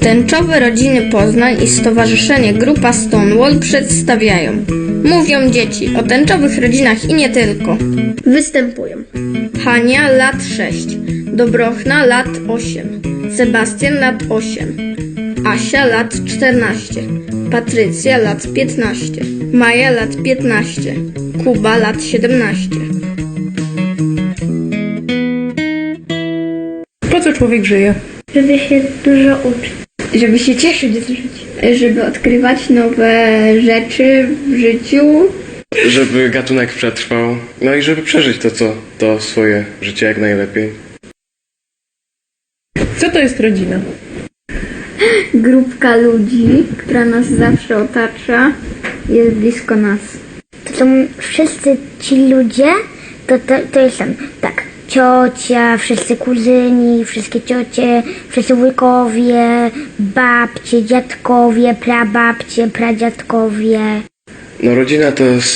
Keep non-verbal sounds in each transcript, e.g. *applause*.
Tęczowe Rodziny Poznań i Stowarzyszenie Grupa Stonewall przedstawiają. Mówią dzieci. O tęczowych rodzinach i nie tylko. Występują. Hania lat 6, Dobrochna lat 8, Sebastian lat 8, Asia lat 14, Patrycja lat 15, Maja lat 15, Kuba lat 17. Człowiek żyje? Żeby się dużo uczyć. Żeby się cieszyć z życia. Żeby odkrywać nowe rzeczy w życiu. żeby gatunek przetrwał, no i żeby przeżyć to, co, to swoje życie jak najlepiej. Co to jest rodzina? Grupka ludzi, która nas zawsze otacza, jest blisko nas. to są wszyscy ci ludzie, to, to, to jest tam, tak, ciocia, wszyscy kuzyni, wszystkie ciocie, wszyscy wujkowie, babcie, dziadkowie, prababcie, pradziadkowie. No rodzina to jest,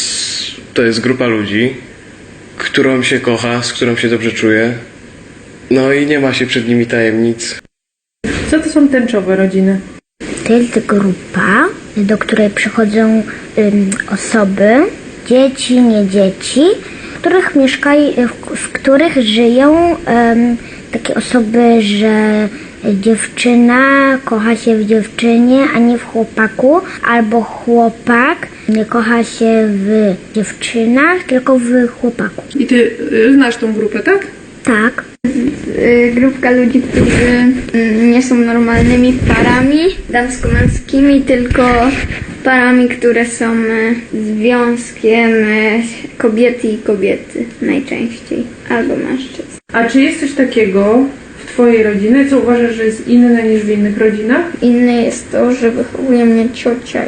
to jest grupa ludzi, którą się kocha, z którą się dobrze czuje, no i nie ma się przed nimi tajemnic. Co to są tęczowe rodziny? To jest grupa, do której przychodzą ym, osoby, dzieci, nie dzieci, których mieszkają, w, w których żyją takie osoby, że dziewczyna kocha się w dziewczynie, a nie w chłopaku, albo chłopak nie kocha się w dziewczynach, tylko w chłopaku. I ty y, znasz tą grupę, tak? Tak. Y, Grupka ludzi, którzy mm, nie są normalnymi parami damsko-męskimi, tylko parami, które są y, związkiem y, kobiety i kobiety najczęściej, albo mężczyzn. A czy jest coś takiego w twojej rodzinie, co uważasz, że jest inne niż w innych rodzinach? Inne jest to, że wychowuje mnie ciocia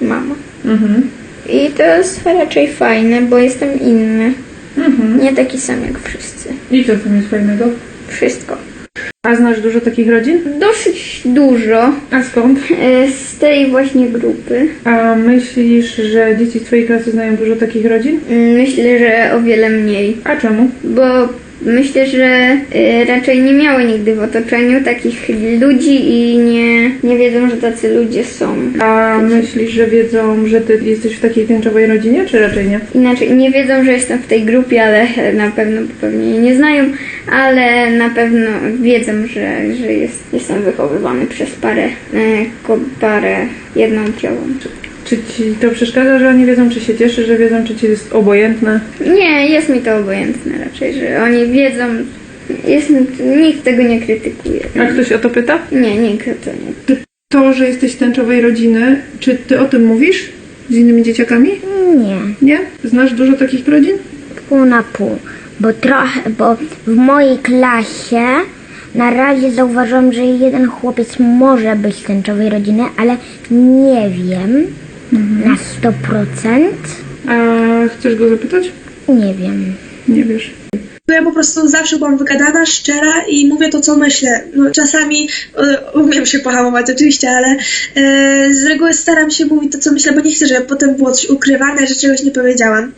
i mama. Mhm. I to jest raczej fajne, bo jestem inny. Mhm. Nie taki sam jak wszyscy. I co tam jest fajnego? Wszystko. A znasz dużo takich rodzin? Dosyć dużo A skąd? y, z tej właśnie grupy. A myślisz, że dzieci z twojej klasy znają dużo takich rodzin? Myślę, że o wiele mniej. A czemu? Bo myślę, że y, raczej nie miały nigdy w otoczeniu takich ludzi i nie, nie wiedzą, że tacy ludzie są. A myślisz, że wiedzą, że ty jesteś w takiej tęczowej rodzinie, czy raczej nie? Inaczej, nie wiedzą, że jestem w tej grupie, ale na pewno pewnie mnie nie znają, ale na pewno wiedzą, że, że jest, jestem wychowywany przez parę, e, parę jedną płciową. Czy ci to przeszkadza, że oni wiedzą, czy się cieszy, że wiedzą, czy ci jest obojętne? Nie, jest mi to obojętne raczej, że oni wiedzą, jest, nikt tego nie krytykuje. A ktoś o to pyta? Nie, nikt to nie. To, że jesteś z tęczowej rodziny, czy ty o tym mówisz z innymi dzieciakami? Nie. Nie? Znasz dużo takich rodzin? pół na pół, bo trochę, bo w mojej klasie na razie zauważyłam, że jeden chłopiec może być z tęczowej rodziny, ale nie wiem na 100%. A chcesz go zapytać? Nie wiem. Nie wiesz. Ja po prostu zawsze byłam wygadana, szczera i mówię to, co myślę. No, czasami e, umiem się pohamować oczywiście, ale e, z reguły staram się mówić to, co myślę, bo nie chcę, żeby potem było coś ukrywane, że czegoś nie powiedziałam.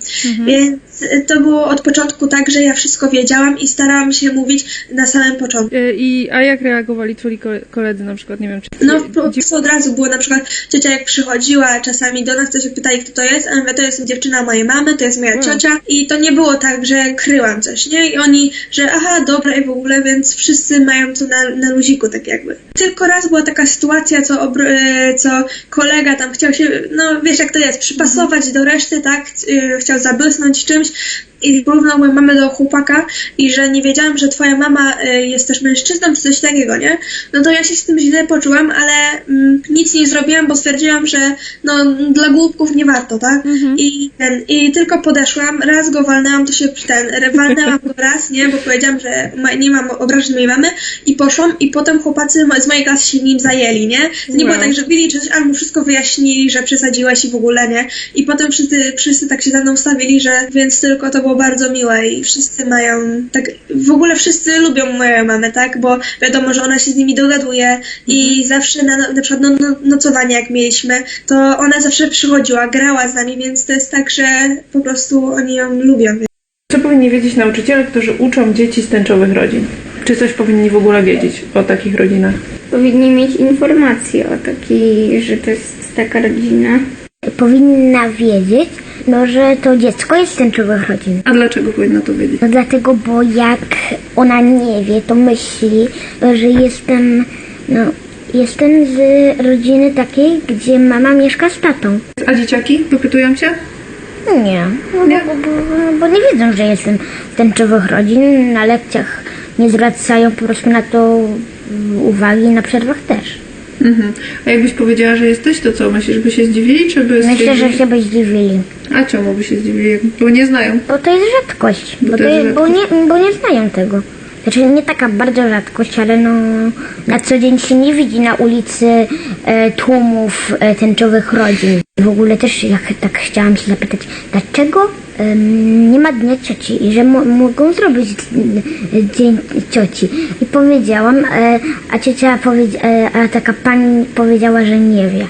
Więc e, to było od początku tak, że ja wszystko wiedziałam i starałam się mówić na samym początku. Y, I, a jak reagowali twoi ko- koledzy na przykład? Nie wiem, czy... No po prostu od razu było na przykład ciocia jak przychodziła czasami do nas, to się pytali kto to jest, a ja mówię, to jest dziewczyna mojej mamy, to jest moja ciocia i to nie było tak, że kryłam coś, nie? I oni, że aha, dobra i w ogóle, więc wszyscy mają to na, na luziku tak jakby. Tylko raz była taka sytuacja, co, e, co kolega tam chciał się, no wiesz jak to jest, przypasować do reszty, tak? E, Chciał zabłysnąć czymś i porównał moją mamę do chłopaka i że nie wiedziałam, że twoja mama e, jest też mężczyzną, czy coś takiego, nie? No to ja się z tym źle poczułam, ale mm, nic nie zrobiłam, bo stwierdziłam, że no dla głupków nie warto, tak? I, ten, I tylko podeszłam, raz go walnęłam, to się ten, walnęłam go raz, nie? Bo powiedziałam, że ma, nie mam obrażeń mojej mamy i poszłam i potem chłopacy z mojej klasy się nim zajęli, nie? To nie było Wow. tak, że byli czy coś, ale mu wszystko wyjaśnili, że przesadziłaś i w ogóle, nie? I potem wszyscy, wszyscy tak się za mną stawili, że więc tylko to było bardzo miłe i wszyscy mają tak, w ogóle wszyscy lubią moją mamę, tak? Bo wiadomo, że ona się z nimi dogaduje i zawsze na, na przykład no, no, nocowanie jak mieliśmy, to ona zawsze przychodziła, grała z nami, więc to jest tak, że po prostu oni ją lubią. Co powinni wiedzieć nauczyciele, którzy uczą dzieci z tęczowych rodzin? Czy coś powinni w ogóle wiedzieć o takich rodzinach? Powinni mieć informacje o takiej, że to jest taka rodzina. Powinna wiedzieć, no, że to dziecko jest z tęczowych rodzin. A dlaczego powinna to wiedzieć? No dlatego, bo jak ona nie wie, to myśli, że jestem, no, jestem z rodziny takiej, gdzie mama mieszka z tatą. A dzieciaki? Wypytują się? Nie, no, Nie? Bo, bo, bo nie wiedzą, że jestem z tęczowych rodzin. Na lekcjach nie zwracają po prostu na to uwagi, na przerwach też. Mhm. A jakbyś powiedziała, że jesteś, to co? Myślisz, by się zdziwili, czy by Myślę, że stwierdzili- się by zdziwili. A czemu by się zdziwili? Bo nie znają. Bo to jest rzadkość, Bo to jest, bo, nie, bo nie znają tego. Znaczy nie taka bardzo rzadkość, ale no na co dzień się nie widzi na ulicy e, tłumów e, tęczowych rodzin. W ogóle też jak tak chciałam się zapytać, dlaczego em, nie ma dnia cioci i że mo- mogą zrobić e, dzień cioci. I powiedziałam, e, a ciocia powiedzia- e, a taka pani powiedziała, że nie wie.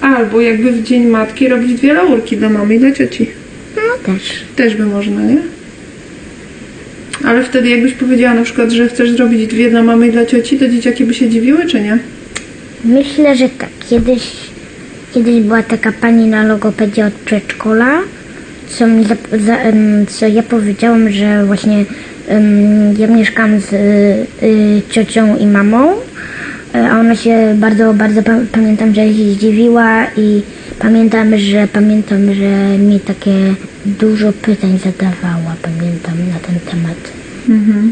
Albo jakby w Dzień Matki robić dwie laurki dla mamy i dla cioci. No też. Też by można, nie? Ale wtedy jakbyś powiedziała na przykład, że chcesz zrobić dwie dla mamy i dla cioci, to dzieciaki by się dziwiły, czy nie? Myślę, że tak. Kiedyś, kiedyś była taka pani na logopedzie od przedszkola, co, mi za, za, co ja powiedziałam, że właśnie ja mieszkam z y, y, ciocią i mamą, e, a ona się bardzo, bardzo pa, pamiętam, że się zdziwiła i pamiętam, że pamiętam, że mi takie dużo pytań zadawała, pamiętam na ten temat.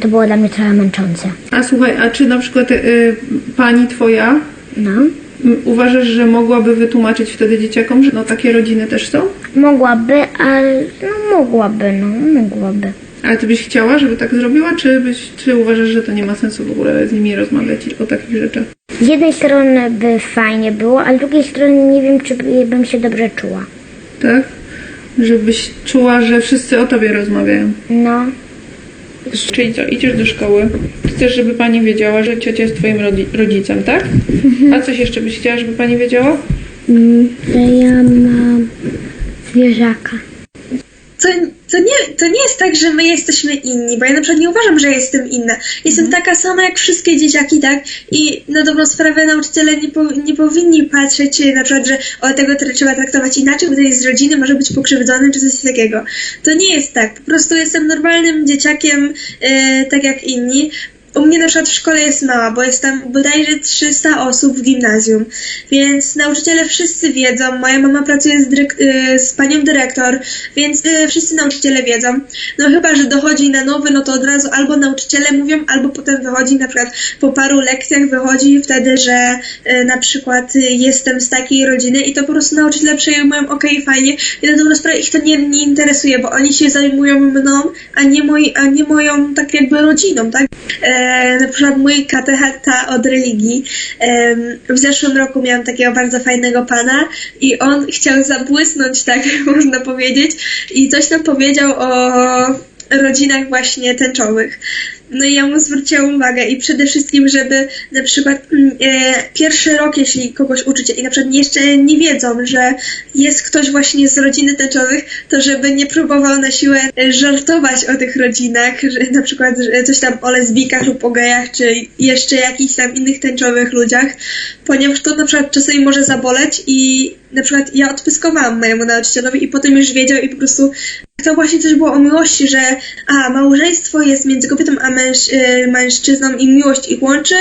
To było dla mnie trochę męczące. A słuchaj, a czy na przykład y, pani twoja No. m, uważasz, że mogłaby wytłumaczyć wtedy dzieciakom, że no takie rodziny też są? Mogłaby, ale no mogłaby, no mogłaby. Ale ty byś chciała, żeby tak zrobiła, czy, byś, czy uważasz, że to nie ma sensu w ogóle z nimi rozmawiać o takich rzeczach? Z jednej strony by fajnie było, a z drugiej strony nie wiem, czy by- bym się dobrze czuła. Tak? Żebyś czuła, że wszyscy o tobie rozmawiają. No, Czyli co, idziesz do szkoły, chcesz, żeby pani wiedziała, że ciocia jest twoim rodzi- rodzicem, tak? A coś jeszcze byś chciała, żeby pani wiedziała? że ja mam zwierzaka. To, nie, to nie jest tak, że my jesteśmy inni, bo ja na przykład nie uważam, że jestem inna. Jestem taka sama jak wszystkie dzieciaki, tak? I na dobrą sprawę nauczyciele nie, po, nie powinni patrzeć e, na przykład, że o tego trzeba traktować inaczej, bo to jest z rodziny, może być pokrzywdzony, czy coś takiego. To nie jest tak. Po prostu jestem normalnym dzieciakiem, e, tak jak inni. U mnie na przykład w szkole jest mała, bo jest tam bodajże 300 osób w gimnazjum, więc nauczyciele wszyscy wiedzą. Moja mama pracuje z, y, z panią dyrektor, więc y, wszyscy nauczyciele wiedzą. No chyba, że dochodzi na nowy, no to od razu albo nauczyciele mówią, albo potem wychodzi na przykład po paru lekcjach wychodzi wtedy, że y, na przykład y, jestem z takiej rodziny i to po prostu nauczyciele przejmują, okej, fajnie. I na dobrą sprawę ich to nie, nie interesuje, bo oni się zajmują mną, a nie, moi, a nie moją tak jakby rodziną, tak? E, na przykład mój katecheta od religii. w zeszłym roku miałam takiego bardzo fajnego pana i on chciał zabłysnąć, tak *laughs* można powiedzieć, i coś nam powiedział o rodzinach właśnie tęczowych. No i ja mu zwróciłam uwagę i przede wszystkim, żeby na przykład mm, e, pierwszy rok, jeśli kogoś uczycie i na przykład jeszcze nie wiedzą, że jest ktoś właśnie z rodziny tęczowych, to żeby nie próbował na siłę e, żartować o tych rodzinach, że na przykład coś tam o lesbijkach lub o gejach, czy jeszcze jakichś tam innych tęczowych ludziach, ponieważ to na przykład czasami może zaboleć i na przykład ja odpyskowałam mojemu nauczycielowi i potem już wiedział i po prostu to właśnie też było o miłości, że a, małżeństwo jest między kobietą a męż, y, mężczyzną i miłość ich łączy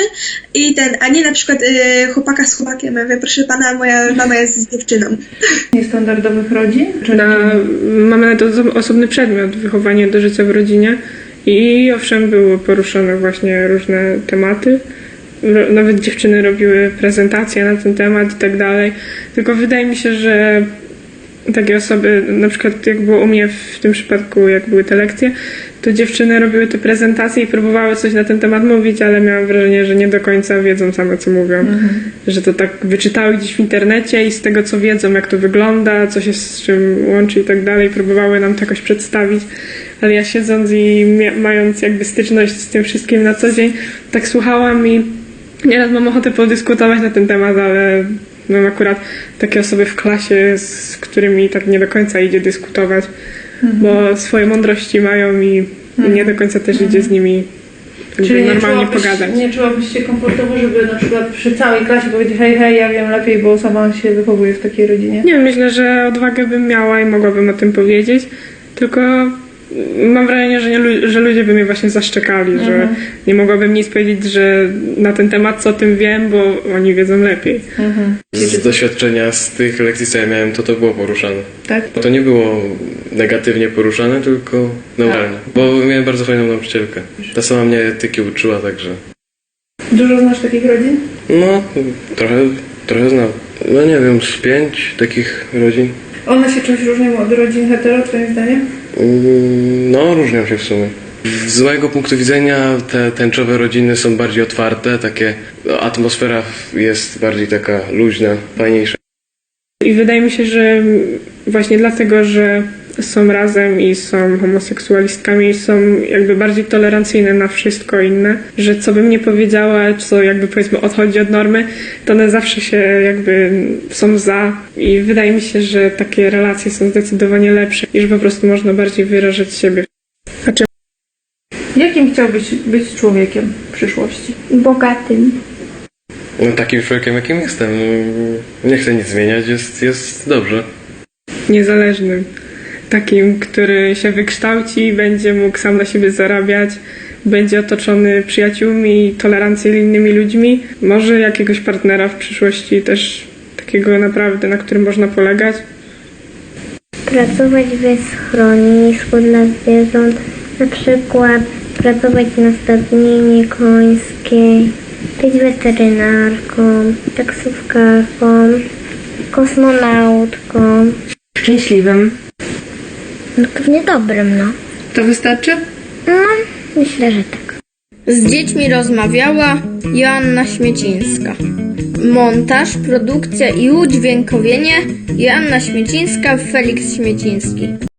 i ten, a nie na przykład y, chłopaka z chłopakiem. Ja mówię, proszę pana, moja mama jest z dziewczyną. *laughs* Niestandardowych rodzin? Czy Na, mamy nawet oso- osobny przedmiot wychowanie do życia w rodzinie i owszem były poruszone właśnie różne tematy. Nawet dziewczyny robiły prezentacje na ten temat i tak dalej. Tylko wydaje mi się, że takie osoby, na przykład jak było u mnie w tym przypadku, jak były te lekcje, to dziewczyny robiły te prezentacje i próbowały coś na ten temat mówić, ale miałam wrażenie, że nie do końca wiedzą same, co mówią. Że to tak wyczytały gdzieś w internecie i z tego, co wiedzą, jak to wygląda, co się z czym łączy i tak dalej, próbowały nam to jakoś przedstawić. Ale ja siedząc i mając jakby styczność z tym wszystkim na co dzień, tak słuchałam i nieraz mam ochotę podyskutować na ten temat, ale mam akurat takie osoby w klasie, z którymi tak nie do końca idzie dyskutować, bo swoje mądrości mają i, i nie do końca też idzie z nimi żeby normalnie czułabyś- pogadać. Nie czułabyś się komfortowo, żeby na przykład przy całej klasie powiedzieć hej, hej, ja wiem lepiej, bo sama się wychowuję w takiej rodzinie. Nie, myślę, że odwagę bym miała i mogłabym o tym powiedzieć, tylko mam wrażenie, że, nie, że ludzie by mnie właśnie zaszczekali, że nie mogłabym nic powiedzieć, że na ten temat co o tym wiem, bo oni wiedzą lepiej. Z doświadczenia z tych lekcji, co ja miałem, to to było poruszane. Tak? To nie było negatywnie poruszane, tylko neutralnie. Bo miałem bardzo fajną nauczycielkę. Ta sama mnie etyki uczyła, także... Dużo znasz takich rodzin? No, trochę, trochę znam. No nie wiem, z pięć takich rodzin. One się czymś różnią od rodzin hetero, twoim zdaniem? No, różnią się w sumie. Z mojego punktu widzenia te tęczowe rodziny są bardziej otwarte, takie no, atmosfera jest bardziej taka luźna, fajniejsza. I wydaje mi się, że właśnie dlatego, że są razem i są homoseksualistkami, są jakby bardziej tolerancyjne na wszystko inne, że co bym nie powiedziała, co jakby powiedzmy odchodzi od normy, to one zawsze się jakby są za i wydaje mi się, że takie relacje są zdecydowanie lepsze i że po prostu można bardziej wyrażać siebie. Znaczy Jakim chciałbyś być człowiekiem w przyszłości? Bogatym. No takim człowiekiem, jakim jestem. Nie chcę nic zmieniać, jest, jest dobrze. niezależnym, takim, który się wykształci będzie mógł sam na siebie zarabiać, będzie otoczony przyjaciółmi i tolerancyjnymi ludźmi, może jakiegoś partnera w przyszłości też takiego naprawdę, na którym można polegać. Pracować w schronisku dla zwierząt, na przykład pracować na stadninie końskiej, być weterynarką, taksówkarką, kosmonautką. Szczęśliwym. No pewnie dobrym, no. To wystarczy? No, myślę, że tak. Z dziećmi rozmawiała Joanna Śmiecińska. Montaż, produkcja i udźwiękowienie Joanna Śmiecińska, Felix Śmieciński.